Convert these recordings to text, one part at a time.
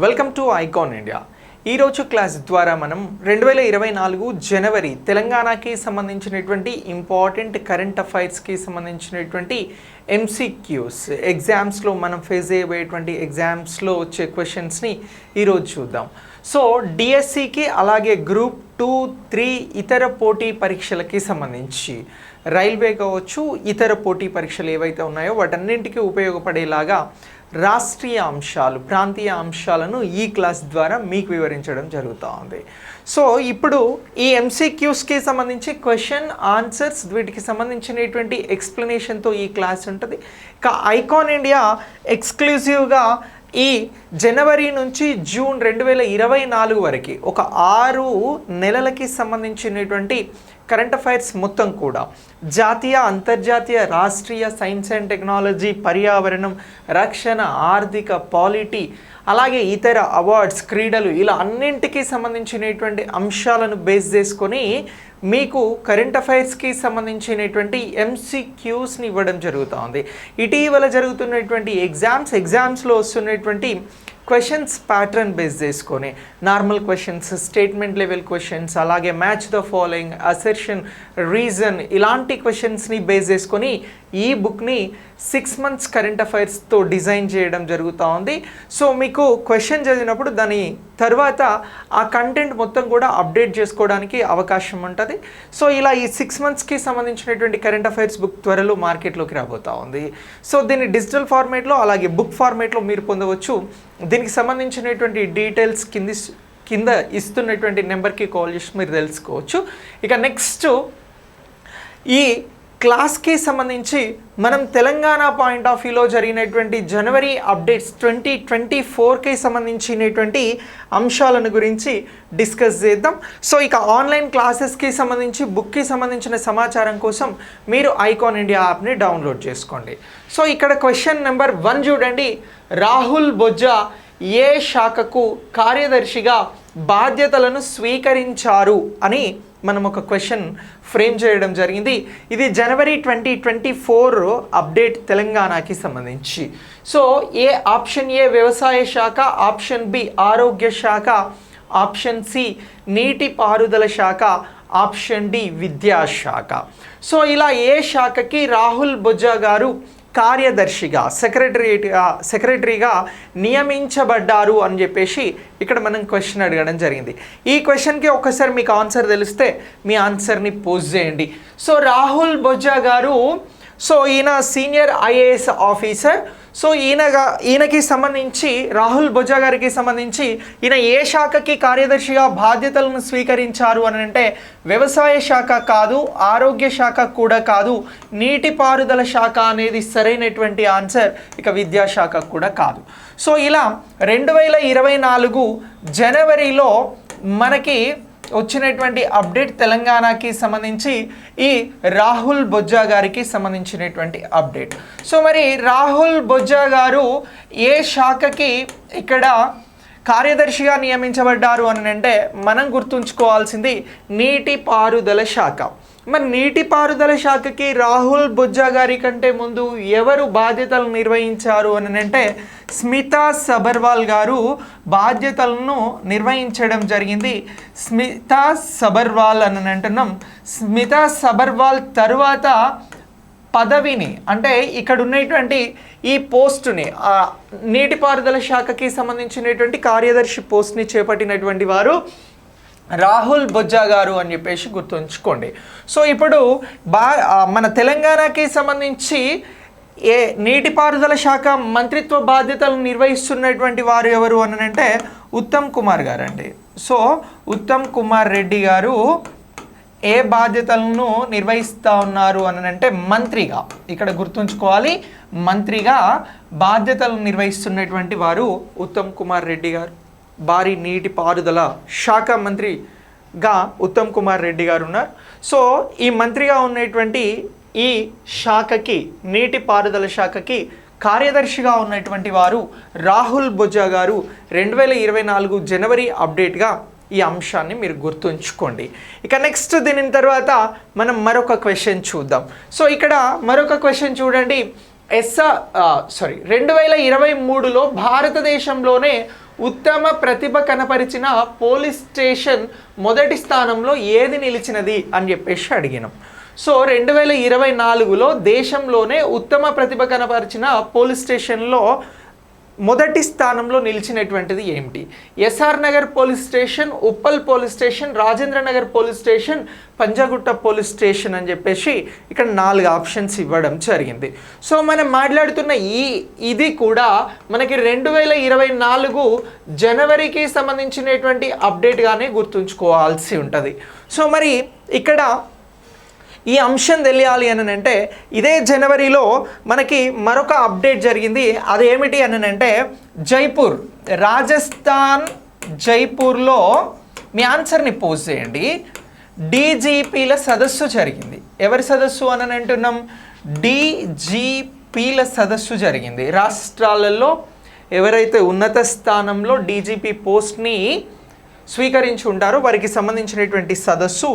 Welcome to icon India ఈరోజు class ద్వారా మనం రెండు వేల ఇరవై నాలుగు జనవరి తెలంగాణకి సంబంధించినటువంటి ఇంపార్టెంట్ కరెంట్ అఫైర్స్కి సంబంధించినటువంటి ఎంసీక్యూస్ ఎగ్జామ్స్లో మనం ఫేస్ అయ్యేటువంటి ఎగ్జామ్స్లో వచ్చే క్వశ్చన్స్ని ఈరోజు చూద్దాం. సో డిఎస్సికి అలాగే గ్రూప్ టూ త్రీ ఇతర పోటీ పరీక్షలకి సంబంధించి రైల్వే కావచ్చు ఇతర పోటీ పరీక్షలు ఏవైతే ఉన్నాయో వాటన్నింటికి ఉపయోగపడేలాగా రాష్ట్రీయ అంశాలు ప్రాంతీయ అంశాలను ఈ క్లాస్ ద్వారా మీకు వివరించడం జరుగుతూ ఉంది సో ఇప్పుడు ఈ ఎంసీక్యూస్కి సంబంధించి క్వశ్చన్ ఆన్సర్స్ వీటికి సంబంధించినటువంటి ఎక్స్ప్లెనేషన్తో ఈ క్లాస్ ఉంటుంది. ఇక ఐకాన్ ఇండియా ఎక్స్క్లూజివ్గా ఈ జనవరి నుంచి జూన్ రెండు వేల ఇరవై నాలుగు వరకు ఒక ఆరు నెలలకి సంబంధించినటువంటి కరెంట్ అఫైర్స్ మొత్తం కూడా జాతీయ అంతర్జాతీయ రాష్ట్రీయ సైన్స్ అండ్ టెక్నాలజీ పర్యావరణం రక్షణ ఆర్థిక పాలిటీ అలాగే ఇతర అవార్డ్స్ క్రీడలు ఇలా అన్నింటికి సంబంధించినటువంటి అంశాలను బేస్ చేసుకొని మీకు కరెంట్ అఫైర్స్కి సంబంధించినటువంటి ఎంసీక్యూస్ని ఇవ్వడం జరుగుతుంది. ఇటీవల జరుగుతున్నటువంటి ఎగ్జామ్స్ ఎగ్జామ్స్లో వస్తున్నటువంటి క్వశ్చన్స్ ప్యాటర్న్ బేస్ చేసుకొని normal questions statement level questions అలాగే match the following assertion reason ఇలాంటి క్వశ్చన్స్ని బేస్ చేసుకొని ఈ బుక్ని సిక్స్ మంత్స్ కరెంట్ అఫైర్స్తో డిజైన్ చేయడం జరుగుతూ ఉంది. సో మీకు క్వశ్చన్ చదివినప్పుడు దాని తర్వాత ఆ కంటెంట్ మొత్తం కూడా అప్డేట్ చేసుకోవడానికి అవకాశం ఉంటుంది. సో ఇలా ఈ సిక్స్ మంత్స్కి సంబంధించినటువంటి కరెంట్ అఫైర్స్ బుక్ త్వరలో మార్కెట్లోకి రాబోతూ ఉంది. సో దీన్ని డిజిటల్ ఫార్మేట్లో అలాగే బుక్ ఫార్మేట్లో మీరు పొందవచ్చు. దీనికి సంబంధించినటువంటి డీటెయిల్స్ కింద కింద ఇస్తున్నటువంటి నెంబర్కి కాల్ చేసి మీరు తెలుసుకోవచ్చు. ఇక నెక్స్ట్ ఈ క్లాస్కి సంబంధించి మనం తెలంగాణ పాయింట్ ఆఫ్ వ్యూలో జరిగినటువంటి జనవరి అప్డేట్స్ ట్వంటీ ట్వంటీ ఫోర్కి సంబంధించినటువంటి అంశాలను గురించి డిస్కస్ చేద్దాం. సో ఇక ఆన్లైన్ క్లాసెస్కి సంబంధించి బుక్కి సంబంధించిన సమాచారం కోసం మీరు ఐకాన్ ఇండియా యాప్ని డౌన్లోడ్ చేసుకోండి. సో ఇక్కడ క్వశ్చన్ నెంబర్ వన్ చూడండి. రాహుల్ బొజ్జా ఏ శాఖకు కార్యదర్శిగా బాధ్యతలను స్వీకరించారు అని మనం ఒక క్వశ్చన్ ఫ్రేమ్ చేయడం జరిగింది. ఇది జనవరి ట్వంటీ ట్వంటీ ఫోర్ అప్డేట్ తెలంగాణకి సంబంధించి. సో ఏ ఆప్షన్ ఏ వ్యవసాయ శాఖ ఆప్షన్ బి ఆరోగ్య శాఖ ఆప్షన్ సి నీటిపారుదల శాఖ ఆప్షన్ డి విద్యాశాఖ సో ఇలా ఏ శాఖకి రాహుల్ బొజ్జా గారు కార్యదర్శిగా సెక్రటరియట్ సెక్రటరీగా నియమించబడ్డారు అని చెప్పేసి ఇక్కడ మనం క్వశ్చన్ అడగడం జరిగింది. ఈ క్వశ్చన్కి ఒక్కసారి మీకు ఆన్సర్ తెలిస్తే మీ ఆన్సర్ని పోస్ట్ చేయండి. సో రాహుల్ బొజ్జా గారు సో ఈయన సీనియర్ ఐఏఎస్ ఆఫీసర్ సో ఈయనగా ఈయనకి సంబంధించి రాహుల్ బొజ్జా గారికి సంబంధించి ఈయన ఏ శాఖకి కార్యదర్శిగా బాధ్యతలను స్వీకరించారు అని అంటే వ్యవసాయ శాఖ కాదు ఆరోగ్య శాఖ కూడా కాదు నీటిపారుదల శాఖ అనేది సరైనటువంటి ఆన్సర్ ఇక విద్యాశాఖ కూడా కాదు. సో ఇలా రెండు వేల ఇరవై నాలుగు జనవరిలో మనకి వచ్చినటువంటి అప్డేట్ తెలంగాణకి సంబంధించి ఈ రాహుల్ బొజ్జా గారికి సంబంధించినటువంటి అప్డేట్ సో మరి రాహుల్ బొజ్జా గారు ఏ శాఖకి ఇక్కడ కార్యదర్శిగా నియమించబడ్డారు అని అంటే మనం గుర్తుంచుకోవాల్సింది నీటి పారుదల శాఖ. మరి నీటిపారుదల శాఖకి రాహుల్ బొజ్జా గారి కంటే ముందు ఎవరు బాధ్యతలు నిర్వహించారు అని అంటే స్మితా సబర్వాల్ గారు బాధ్యతలను నిర్వహించడం జరిగింది. స్మితా సబర్వాల్ అని అంటున్నాం. స్మితా సబర్వాల్ తరువాత పదవిని అంటే ఇక్కడ ఉన్నటువంటి ఈ పోస్టుని నీటిపారుదల శాఖకి సంబంధించినటువంటి కార్యదర్శి పోస్ట్ని చేపట్టినటువంటి వారు రాహుల్ బొజ్జా గారు అని చెప్పేసి గుర్తుంచుకోండి. సో ఇప్పుడు బా మన తెలంగాణకి సంబంధించి ఏ నీటిపారుదల శాఖ మంత్రిత్వ బాధ్యతలు నిర్వహిస్తున్నటువంటి వారు ఎవరు అని అంటే ఉత్తమ్ కుమార్ గారు అండి సో ఉత్తమ్ కుమార్ రెడ్డి గారు ఏ బాధ్యతలను నిర్వహిస్తూ ఉన్నారు అని అంటే మంత్రిగా. ఇక్కడ గుర్తుంచుకోవాలి మంత్రిగా బాధ్యతలు నిర్వహిస్తున్నటువంటి వారు ఉత్తమ్ కుమార్ రెడ్డి గారు. భారీ నీటి పారుదల శాఖ మంత్రిగా ఉత్తమ్ కుమార్ రెడ్డి గారు ఉన్నారు. సో ఈ మంత్రిగా ఉన్నటువంటి ఈ శాఖకి నీటి పారుదల శాఖకి కార్యదర్శిగా ఉన్నటువంటి వారు రాహుల్ బొజ్జా గారు రెండు వేల ఇరవై నాలుగు జనవరి అప్డేట్గా ఈ అంశాన్ని మీరు గుర్తుంచుకోండి. ఇక నెక్స్ట్ దీని తర్వాత మనం మరొక క్వశ్చన్ చూద్దాం. సో ఇక్కడ మరొక క్వశ్చన్ చూడండి. ఎస్ఆ సారీ రెండు వేల ఇరవై మూడులో భారతదేశంలోనే ఉత్తమ ప్రతిభ కనపరిచిన పోలీస్ స్టేషన్ మొదటి స్థానంలో ఏది నిలిచినది అని చెప్పేసి అడిగినాం. సో రెండు వేల ఇరవై నాలుగులో దేశంలోనే ఉత్తమ ప్రతిభ కనపరిచిన పోలీస్ స్టేషన్లో మొదటి స్థానంలో నిలిచినటువంటిది ఏమిటి? S R Nagar police station Uppal police station Rajendra Nagar police station Panjagutta police station అని చెప్పేసి ఇక్కడ నాలుగు ఆప్షన్స్ ఇవ్వడం జరిగింది. సో మనం మాట్లాడుతున్న ఈ ఇది కూడా మనకి రెండు వేల ఇరవై నాలుగు జనవరికి సంబంధించినటువంటి అప్డేట్గానే గుర్తుంచుకోవాల్సి ఉంటుంది. సో మరి ఇక్కడ ఈ అంశం తెలియాలి అని అంటే ఇదే జనవరిలో మనకి మరొక అప్డేట్ జరిగింది. అదేమిటి అని అంటే జైపూర్ రాజస్థాన్ జైపూర్లో మీ ఆన్సర్ని పోస్ట్ చేయండి. డీజీపీల సదస్సు జరిగింది. ఎవరి సదస్సు అని అంటున్నాం డీజీపీల సదస్సు జరిగింది. రాష్ట్రాలలో ఎవరైతే ఉన్నత స్థానంలో డీజీపీ పోస్ట్ని స్వీకరించి ఉంటారో. వారికి సంబంధించినటువంటి సదస్సు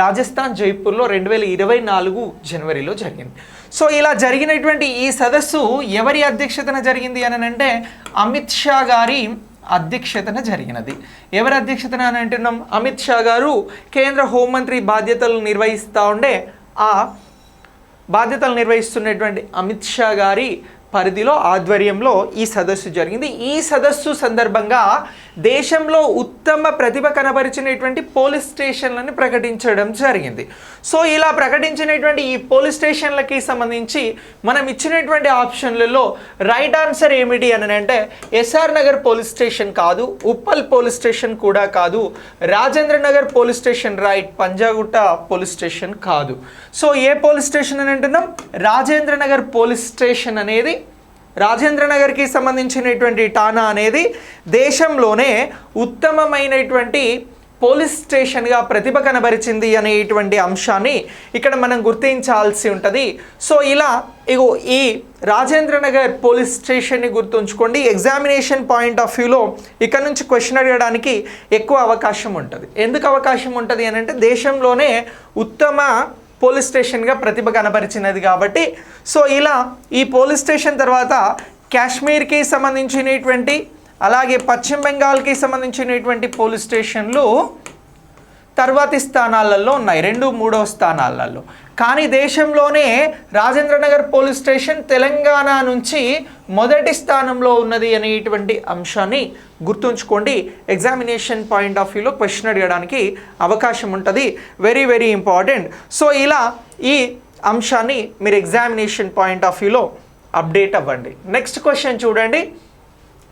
రాజస్థాన్ జైపూర్లో రెండు వేల ఇరవై నాలుగు జనవరిలో జరిగింది. సో ఇలా జరిగినటువంటి ఈ సదస్సు ఎవరి అధ్యక్షతన జరిగింది అని అంటే అమిత్ షా గారి అధ్యక్షతన జరిగినది. ఎవరి అధ్యక్షతన అని అంటున్నాం? అమిత్ షా గారు కేంద్ర హోంమంత్రి బాధ్యతలు నిర్వహిస్తూ ఉండే ఆ బాధ్యతలు నిర్వహిస్తున్నటువంటి అమిత్ షా గారి పరిధిలో ఆధ్వర్యంలో ఈ సదస్సు జరిగింది. ఈ సదస్సు సందర్భంగా దేశంలో ఉత్తమ ప్రతిభ కనబరిచినటువంటి పోలీస్ స్టేషన్లను ప్రకటించడం జరిగింది. సో ఇలా ప్రకటించినటువంటి ఈ పోలీస్ స్టేషన్లకి సంబంధించి మనం ఇచ్చినటువంటి ఆప్షన్లలో రైట్ ఆన్సర్ ఏమిటి అని అంటే ఎస్ఆర్ నగర్ పోలీస్ స్టేషన్ కాదు ఉప్పల్ పోలీస్ స్టేషన్ కూడా కాదు Rajendra Nagar police station right Panjagutta police station కాదు. సో ఏ పోలీస్ స్టేషన్ అని అంటున్నాం? రాజేంద్ర నగర్ పోలీస్ స్టేషన్ అనేది రాజేంద్ర నగర్కి సంబంధించినటువంటి టానా అనేది దేశంలోనే ఉత్తమమైనటువంటి పోలీస్ స్టేషన్గా ప్రతిభ కనబరిచింది అనేటువంటి అంశాన్ని ఇక్కడ మనం గుర్తించాల్సి ఉంటుంది. సో ఇలా ఇగో ఈ రాజేంద్ర నగర్ పోలీస్ స్టేషన్ని గుర్తుంచుకోండి. ఎగ్జామినేషన్ పాయింట్ ఆఫ్ వ్యూలో ఇక్కడ నుంచి క్వశ్చన్ అడగడానికి ఎక్కువ అవకాశం ఉంటుంది. ఎందుకు అవకాశం ఉంటుంది అని అంటే దేశంలోనే ఉత్తమ పోలీస్ స్టేషన్గా ప్రతిభ కనబరిచినది కాబట్టి సో ఇలా ఈ పోలీస్ స్టేషన్ తర్వాత కాశ్మీర్కి సంబంధించినటువంటి అలాగే పశ్చిమ బెంగాల్కి సంబంధించినటువంటి పోలీస్ స్టేషన్లు తర్వాతి స్థానాలలో ఉన్నాయి రెండు మూడో స్థానాలలో. కానీ దేశంలోనే రాజేంద్రనగర్ పోలీస్ స్టేషన్ తెలంగాణ నుంచి మొదటి స్థానంలో ఉన్నది అనేటువంటి అంశాన్ని గుర్తుంచుకోండి. ఎగ్జామినేషన్ పాయింట్ ఆఫ్ వ్యూలో క్వశ్చన్ అడగడానికి అవకాశం ఉంటుంది. వెరీ వెరీ ఇంపార్టెంట్ సో ఇలా ఈ అంశాన్ని మీరు ఎగ్జామినేషన్ పాయింట్ ఆఫ్ వ్యూలో అప్డేట్ అవ్వండి. నెక్స్ట్ క్వశ్చన్ చూడండి.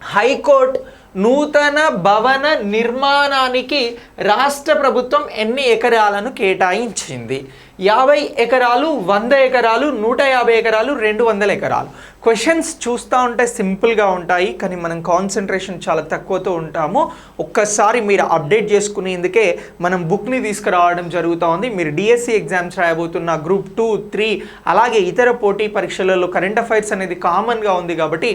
హైకోర్టు నూతన భవన నిర్మాణానికి రాష్ట్ర ప్రభుత్వం ఎన్ని ఎకరాలను కేటాయించింది? యాభై ఎకరాలు వంద ఎకరాలు నూట యాభై ఎకరాలు రెండు వందల ఎకరాలు. క్వశ్చన్స్ చూస్తూ ఉంటే సింపుల్గా ఉంటాయి కానీ మనం కాన్సన్ట్రేషన్ చాలా తక్కువతో ఉంటాము. ఒక్కసారి మీరు అప్డేట్ చేసుకునేందుకే మనం బుక్ని తీసుకురావడం జరుగుతూ ఉంది. మీరు డిఎస్సి ఎగ్జామ్స్ రాయబోతున్న గ్రూప్ టూ త్రీ అలాగే ఇతర పోటీ పరీక్షలలో కరెంట్ అఫైర్స్ అనేది కామన్గా ఉంది కాబట్టి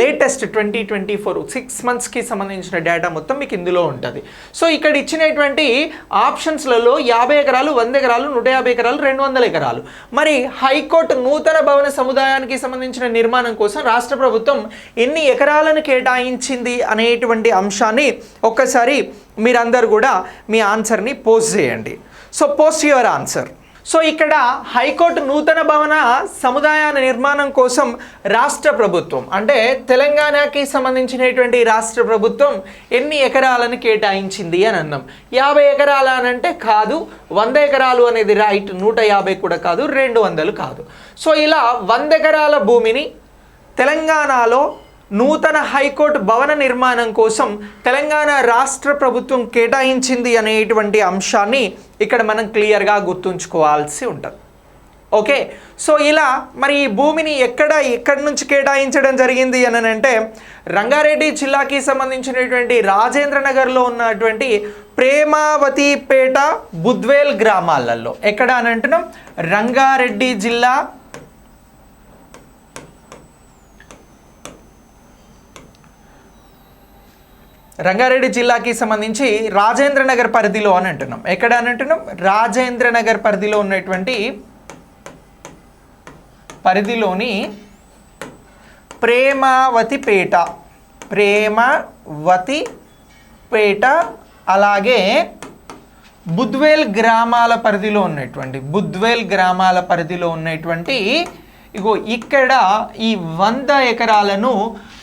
latest twenty twenty four six మంత్స్కి సంబంధించిన డేటా మొత్తం మీకు ఇందులో ఉంటుంది. సో ఇక్కడ ఇచ్చినటువంటి ఆప్షన్స్లలో యాభై ఎకరాలు వంద ఎకరాలు నూట యాభై ఎకరాలు రెండు వందల ఎకరాలు. మరి హైకోర్టు నూతన భవన సముదాయానికి సంబంధించిన నిర్మాణం కోసం రాష్ట్ర ప్రభుత్వం ఎన్ని ఎకరాలను కేటాయించింది అనేటువంటి అంశాన్ని ఒక్కసారి మీరందరూ కూడా మీ ఆన్సర్ని పోస్ట్ చేయండి. So post your answer. So ఇక్కడ హైకోర్టు నూతన భవన సముదాయాల నిర్మాణం కోసం రాష్ట్ర ప్రభుత్వం అంటే తెలంగాణకి సంబంధించినటువంటి రాష్ట్ర ప్రభుత్వం ఎన్ని ఎకరాలను కేటాయించింది అని అన్నాం. యాభై ఎకరాలు అని అంటే కాదు వంద ఎకరాలు అనేది రైట్ నూట యాభై కూడా కాదు రెండు వందలు కాదు. సో ఇలా వంద ఎకరాల భూమిని తెలంగాణలో నూతన హైకోర్టు భవన నిర్మాణం కోసం తెలంగాణ రాష్ట్ర ప్రభుత్వం కేటాయించింది అనేటువంటి అంశాన్ని ఇక్కడ మనం క్లియర్గా గుర్తుంచుకోవాల్సి ఉంటుంది. ఓకే? సో ఇలా మరి ఈ భూమిని ఎక్కడ ఎక్కడి నుంచి కేటాయించడం జరిగింది అని అంటే రంగారెడ్డి జిల్లాకి సంబంధించినటువంటి రాజేంద్ర నగర్లో ఉన్నటువంటి ప్రేమావతిపేట బుద్వేల్ గ్రామాలలో. ఎక్కడ అని అంటున్నాం? రంగారెడ్డి జిల్లా రంగారెడ్డి జిల్లాకి సంబంధించి రాజేంద్ర నగర్ పరిధిలో అని అంటున్నాం. ఎక్కడ అని అంటున్నాం? రాజేంద్ర నగర్ పరిధిలో ఉన్నటువంటి పరిధిలోని ప్రేమావతిపేట పేట వతి పేట అలాగే బుద్వేల్ గ్రామాల పరిధిలో ఉన్నటువంటి బుద్వేల్ గ్రామాల పరిధిలో ఉన్నటువంటి ఇగో ఇక్కడ ఈ వంద ఎకరాలను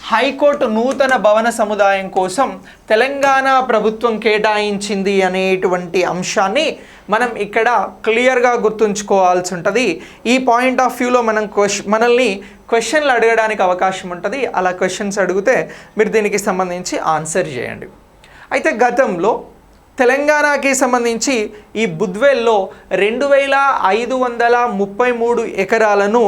హైకోర్టు నూతన భవన సముదాయం కోసం తెలంగాణ ప్రభుత్వం కేటాయించింది అనేటువంటి అంశాన్ని మనం ఇక్కడ క్లియర్గా గుర్తుంచుకోవాల్సి ఉంటుంది. ఈ పాయింట్ ఆఫ్ వ్యూలో మనం క్వశ్చ మనల్ని క్వశ్చన్లు అడగడానికి అవకాశం ఉంటుంది. అలా క్వశ్చన్స్ అడిగితే మీరు దీనికి సంబంధించి ఆన్సర్ చేయండి. అయితే గతంలో తెలంగాణకి సంబంధించి ఈ బుద్వేల్లో రెండు వేల ఐదు వందల ముప్పై మూడు ఎకరాలను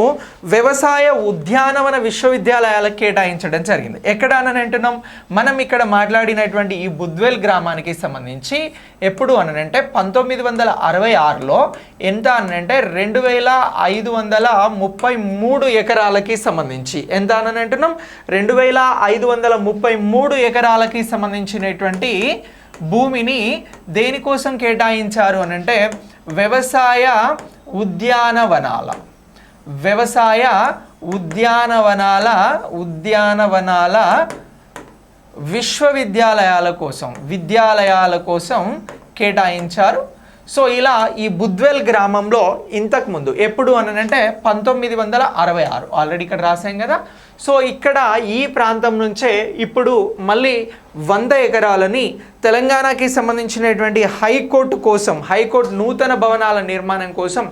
వ్యవసాయ ఉద్యానవన విశ్వవిద్యాలయాలకు కేటాయించడం జరిగింది. ఎక్కడ అని అంటున్నాం? మనం ఇక్కడ మాట్లాడినటువంటి ఈ బుద్వేల్ గ్రామానికి సంబంధించి ఎప్పుడు అని అంటే పంతొమ్మిది వందల అరవై ఆరులో ఎంత అనంటే రెండు వేల ఐదు వందల ముప్పై మూడు ఎకరాలకి సంబంధించి. ఎంత అని అంటున్నాం? రెండు వేల ఐదు వందల ముప్పై మూడు ఎకరాలకి సంబంధించినటువంటి భూమిని దేనికోసం కేటాయించారు అని అంటే వ్యవసాయ ఉద్యానవనాల. వ్యవసాయ ఉద్యానవనాల ఉద్యానవనాల విశ్వవిద్యాలయాల కోసం విద్యాలయాల కోసం కేటాయించారు సో ఇలా ఈ బుద్వెల్ గ్రామంలో ఇంతకుముందు ఎప్పుడు అనంటే పంతొమ్మిది వందల అరవై ఆరు. ఆల్రెడీ ఇక్కడ రాసాం కదా. సో ఇక్కడ ఈ ప్రాంతం నుంచే ఇప్పుడు మళ్ళీ వంద ఎకరాలని తెలంగాణకి సంబంధించినటువంటి హైకోర్టు కోసం హైకోర్టు నూతన భవనాల నిర్మాణం కోసం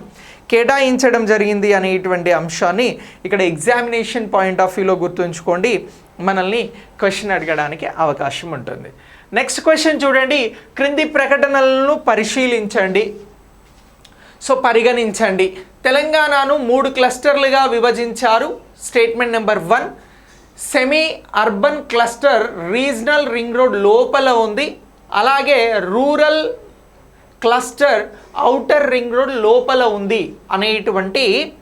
కేటాయించడం జరిగింది అనేటువంటి అంశాన్ని ఇక్కడ ఎగ్జామినేషన్ పాయింట్ ఆఫ్ వ్యూలో గుర్తుంచుకోండి. మనల్ని క్వశ్చన్ అడగడానికి అవకాశం ఉంటుంది. నెక్స్ట్ క్వశ్చన్ చూడండి. క్రింది ప్రకటనలను పరిశీలించండి. సో పరిగణించండి. తెలంగాణను మూడు క్లస్టర్లుగా విభజించారు. Statement number one semi urban cluster regional ring road లోపల ఉంది. అలాగే rural cluster outer ring road లోపల ఉంది అనేటువంటి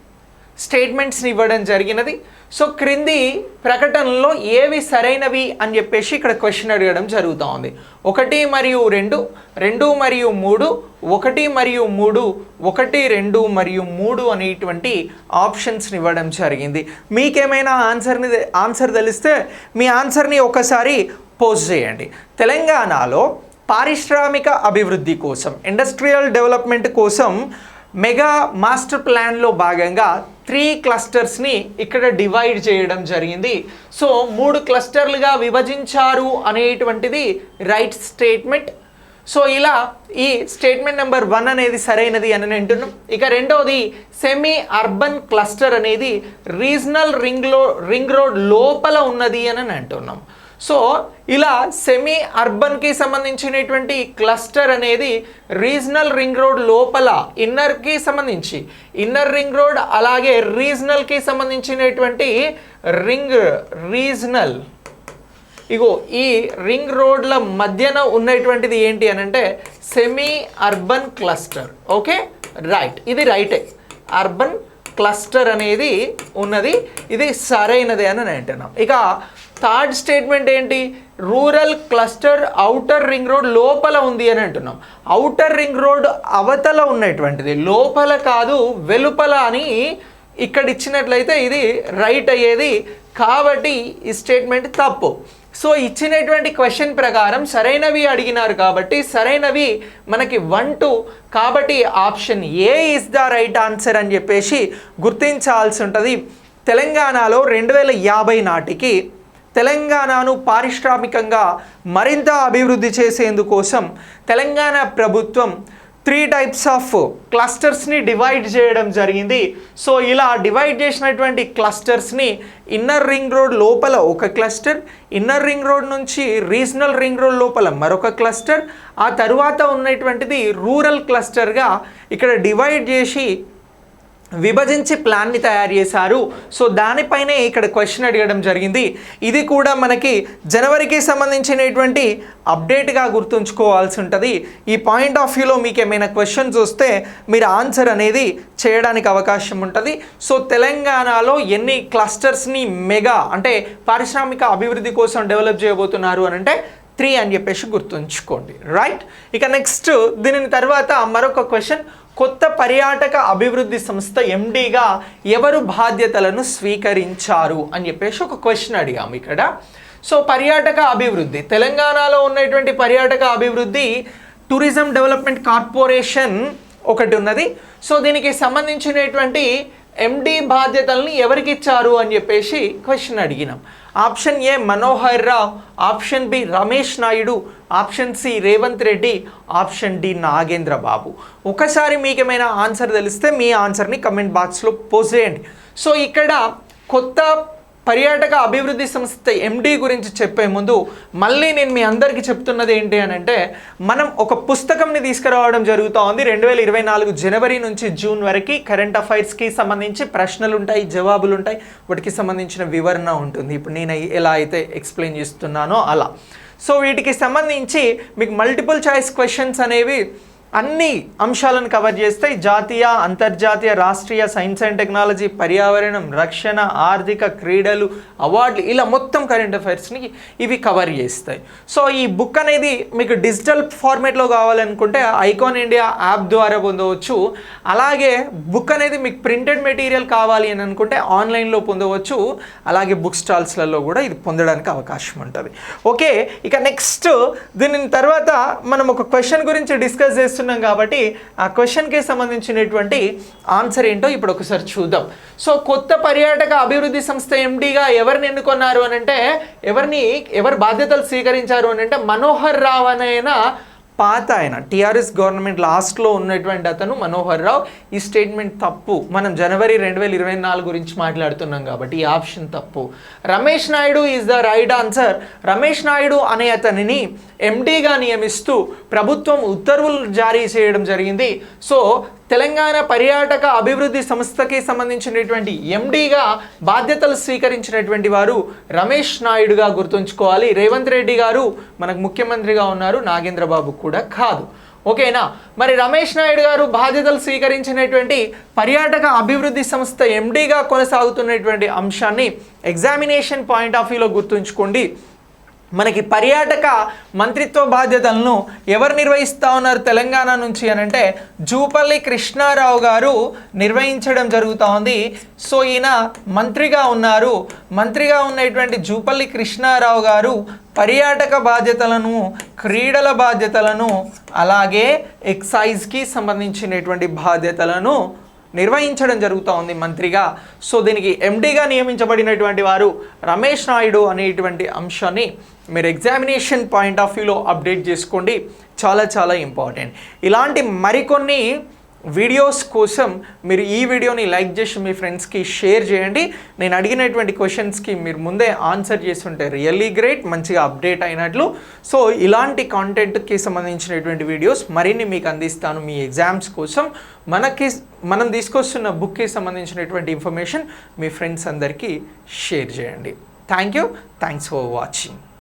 స్టేట్మెంట్స్ని ఇవ్వడం జరిగినది. సో క్రింది ప్రకటనలో ఏవి సరైనవి అని చెప్పేసి ఇక్కడ క్వశ్చన్ అడగడం జరుగుతూ ఉంది ఒకటి మరియు రెండు రెండు మరియు మూడు ఒకటి మరియు మూడు ఒకటి రెండు మరియు మూడు అనేటువంటి ఆప్షన్స్ని ఇవ్వడం జరిగింది. మీకేమైనా ఆన్సర్ని ఆన్సర్ తెలిస్తే మీ ఆన్సర్ని ఒకసారి పోస్ట్ చేయండి. తెలంగాణలో పారిశ్రామిక అభివృద్ధి కోసం ఇండస్ట్రియల్ డెవలప్మెంట్ కోసం మెగా మాస్టర్ ప్లాన్లో భాగంగా త్రీ క్లస్టర్స్ని ఇక్కడ డివైడ్ చేయడం జరిగింది. సో మూడు క్లస్టర్లుగా విభజించారు అనేటువంటిది రైట్ స్టేట్మెంట్. సో ఇలా ఈ స్టేట్మెంట్ నెంబర్ వన్ అనేది సరైనది అని అంటున్నాం ఇక రెండవది సెమీ అర్బన్ క్లస్టర్ అనేది రీజనల్ రింగ్లో రింగ్ రోడ్ లోపల ఉన్నది అని అంటున్నాం సో ఇలా సెమీ అర్బన్కి సంబంధించినటువంటి క్లస్టర్ అనేది రీజనల్ రింగ్ రోడ్ లోపల ఇన్నర్కి సంబంధించి ఇన్నర్ రింగ్ రోడ్ అలాగే రీజనల్కి సంబంధించినటువంటి రింగ్ రీజనల్ ఇగో ఈ రింగ్ రోడ్ల మధ్యన ఉన్నటువంటిది ఏంటి అని అంటే semi urban cluster okay right ఇది రైటే అర్బన్ క్లస్టర్ అనేది ఉన్నది. ఇది సరైనదే అని నేను అంటున్నాం. ఇక థర్డ్ స్టేట్మెంట్ ఏంటి? Rural cluster outer ring road లోపల ఉంది అని అంటున్నాం. అవుటర్ రింగ్ రోడ్ అవతల ఉన్నటువంటిది. లోపల కాదు వెలుపల అని ఇక్కడ ఇచ్చినట్లయితే ఇది రైట్ అయ్యేది. కాబట్టి ఈ స్టేట్మెంట్ తప్పు. సో ఇచ్చినటువంటి క్వశ్చన్ ప్రకారం సరైనవి అడిగినారు కాబట్టి సరైనవి మనకి వన్ టూ. కాబట్టి option A is the right answer అని చెప్పేసి గుర్తించాల్సి ఉంటుంది. తెలంగాణలో రెండు వేల యాభై నాటికి తెలంగాణను పారిశ్రామికంగా మరింత అభివృద్ధి చేసేందుకోసం తెలంగాణ ప్రభుత్వం త్రీ టైప్స్ ఆఫ్ క్లస్టర్స్ని డివైడ్ చేయడం జరిగింది. సో ఇలా డివైడ్ చేసినటువంటి క్లస్టర్స్ని ఇన్నర్ రింగ్ రోడ్ లోపల ఒక క్లస్టర్ ఇన్నర్ రింగ్ రోడ్ నుంచి రీజనల్ రింగ్ రోడ్ లోపల మరొక క్లస్టర్ ఆ తరువాత ఉన్నటువంటిది రూరల్ క్లస్టర్గా ఇక్కడ డివైడ్ చేసి విభజించి ప్లాన్ని తయారు చేశారు. సో దానిపైనే ఇక్కడ క్వశ్చన్ అడగడం జరిగింది. ఇది కూడా మనకి జనవరికి సంబంధించినటువంటి అప్డేట్గా గుర్తుంచుకోవాల్సి ఉంటుంది. ఈ పాయింట్ ఆఫ్ వ్యూలో మీకు ఏమైనా క్వశ్చన్స్ వస్తే మీరు ఆన్సర్ అనేది చేయడానికి అవకాశం ఉంటుంది. సో తెలంగాణలో ఎన్ని క్లస్టర్స్ని మెగా అంటే పారిశ్రామిక అభివృద్ధి కోసం డెవలప్ చేయబోతున్నారు అని అంటే త్రీ అని చెప్పేసి గుర్తుంచుకోండి. రైట్ ఇక నెక్స్ట్ దీని తర్వాత మరొక క్వశ్చన్ కొత్త పర్యాటక అభివృద్ధి సంస్థ ఎండీగా ఎవరు బాధ్యతలను స్వీకరించారు అని చెప్పేసి ఒక క్వశ్చన్ అడిగాము ఇక్కడ. సో పర్యాటక అభివృద్ధి. తెలంగాణలో ఉన్నటువంటి పర్యాటక అభివృద్ధి టూరిజం డెవలప్మెంట్ కార్పొరేషన్ ఒకటి ఉన్నది. సో దీనికి సంబంధించినటువంటి ఎండి బాధ్యతల్ని ఎవరికి ఇచ్చారు అని చెప్పేసి క్వశ్చన్ అడిగినాం. Option A Manohar Rao. Option B Ramesh Naidu. Option C Revanth Reddy. Option D Nagendra Babu. ఒకసారి మీకు ఏమైనా ఆన్సర్ తెలిస్తే మీ ఆన్సర్ని కమెంట్ బాక్స్లో పోస్ట్ చేయండి. సో ఇక్కడ కొత్త పర్యాటక అభివృద్ధి సంస్థ ఎండి గురించి చెప్పే ముందు మళ్ళీ నేను మీ అందరికీ చెప్తున్నది ఏంటి అని అంటే మనం ఒక పుస్తకంని తీసుకురావడం జరుగుతూ ఉంది రెండు వేల ఇరవై నాలుగు జనవరి నుంచి జూన్ వరకు కరెంట్ అఫైర్స్కి సంబంధించి ప్రశ్నలు ఉంటాయి జవాబులు ఉంటాయి వాటికి సంబంధించిన వివరణ ఉంటుంది. ఇప్పుడు నేను ఎలా అయితే ఎక్స్ప్లెయిన్ చేస్తున్నానో అలా. సో వీటికి సంబంధించి మీకు మల్టిపుల్ చాయిస్ క్వశ్చన్స్ అనేవి అన్ని అంశాలను కవర్ చేస్తాయి జాతీయ అంతర్జాతీయ రాష్ట్రీయ సైన్స్ అండ్ టెక్నాలజీ పర్యావరణం రక్షణ ఆర్థిక క్రీడలు అవార్డులు ఇలా మొత్తం కరెంట్ అఫైర్స్ని ఇవి కవర్ చేస్తాయి. సో ఈ బుక్ అనేది మీకు డిజిటల్ ఫార్మేట్లో కావాలనుకుంటే ఐకాన్ ఇండియా యాప్ ద్వారా పొందవచ్చు. అలాగే బుక్ అనేది మీకు ప్రింటెడ్ మెటీరియల్ కావాలి అని అనుకుంటే ఆన్లైన్లో పొందవచ్చు. అలాగే బుక్ స్టాల్స్లలో కూడా ఇది పొందడానికి అవకాశం ఉంటుంది. ఓకే ఇక నెక్స్ట్ దీని తర్వాత మనం ఒక క్వశ్చన్ గురించి డిస్కస్ చేస్తున్నాం. కాబట్టి ఆ క్వశ్చన్కి సంబంధించినటువంటి ఆన్సర్ ఏంటో ఇప్పుడు ఒకసారి చూద్దాం. సో కొత్త పర్యాటక అభివృద్ధి సంస్థ ఎండిగా ఎవరిని ఎన్నుకున్నారు అని అంటే ఎవరిని ఎవరు బాధ్యతలు స్వీకరించారు అని అంటే మనోహర్ రావు అనైనా పాత ఆయన టీఆర్ఎస్ గవర్నమెంట్ లాస్ట్లో ఉన్నటువంటి అతను మనోహర్ రావు. ఈ స్టేట్మెంట్ తప్పు. మనం జనవరి రెండు వేల ఇరవై నాలుగు గురించి మాట్లాడుతున్నాం కాబట్టి ఈ ఆప్షన్ తప్పు. Ramesh Naidu is the right answer. Ramesh Naidu అనే అతనిని ఎండీగా నియమిస్తూ ప్రభుత్వం ఉత్తర్వులు జారీ చేయడం జరిగింది. సో తెలంగాణ పర్యాటక అభివృద్ధి సంస్థకి సంబంధించినటువంటి ఎండీగా బాధ్యతలు స్వీకరించినటువంటి వారు రమేష్ నాయుడుగా గుర్తుంచుకోవాలి. రేవంత్ రెడ్డి గారు మనకు ముఖ్యమంత్రిగా ఉన్నారు నాగేంద్రబాబు కూడా కాదు. ఓకేనా? మరి రమేష్ నాయుడు గారు బాధ్యతలు స్వీకరించినటువంటి పర్యాటక అభివృద్ధి సంస్థ ఎండీగా కొనసాగుతున్నటువంటి అంశాన్ని ఎగ్జామినేషన్ పాయింట్ ఆఫ్ వ్యూలో గుర్తుంచుకోండి. మనకి పర్యాటక మంత్రిత్వ బాధ్యతలను ఎవరు నిర్వహిస్తూ ఉన్నారు తెలంగాణ నుంచి అని అంటే జూపల్లి కృష్ణారావు గారు నిర్వహించడం జరుగుతూ ఉంది. సో ఈయన మంత్రిగా ఉన్నారు. మంత్రిగా ఉన్నటువంటి జూపల్లి కృష్ణారావు గారు పర్యాటక బాధ్యతలను క్రీడల బాధ్యతలను అలాగే ఎక్సైజ్కి సంబంధించినటువంటి బాధ్యతలను నిర్వహించడం జరుగుతూ ఉంది మంత్రిగా. సో దీనికి ఎండీగా నియమించబడినటువంటి వారు రమేష్ నాయుడు అనేటువంటి అంశాన్ని మీరు ఎగ్జామినేషన్ పాయింట్ ఆఫ్ వ్యూలో అప్డేట్ చేసుకోండి. చాలా చాలా ఇంపార్టెంట్ ఇలాంటి మరికొన్ని వీడియోస్ కోసం మీరు ఈ వీడియోని లైక్ చేసి మీ ఫ్రెండ్స్కి షేర్ చేయండి. నేను అడిగినటువంటి క్వశ్చన్స్కి మీరు ముందే ఆన్సర్ చేస్తుంటే రియల్లీ గ్రేట్ మంచిగా అప్డేట్ అయినట్లు. సో ఇలాంటి కాంటెంట్కి సంబంధించినటువంటి వీడియోస్ మరిన్ని మీకు అందిస్తాను మీ ఎగ్జామ్స్ కోసం. మనకి మనం తీసుకొస్తున్న బుక్కి సంబంధించినటువంటి ఇన్ఫర్మేషన్ మీ ఫ్రెండ్స్ అందరికీ షేర్ చేయండి. Thank you. Thanks for watching.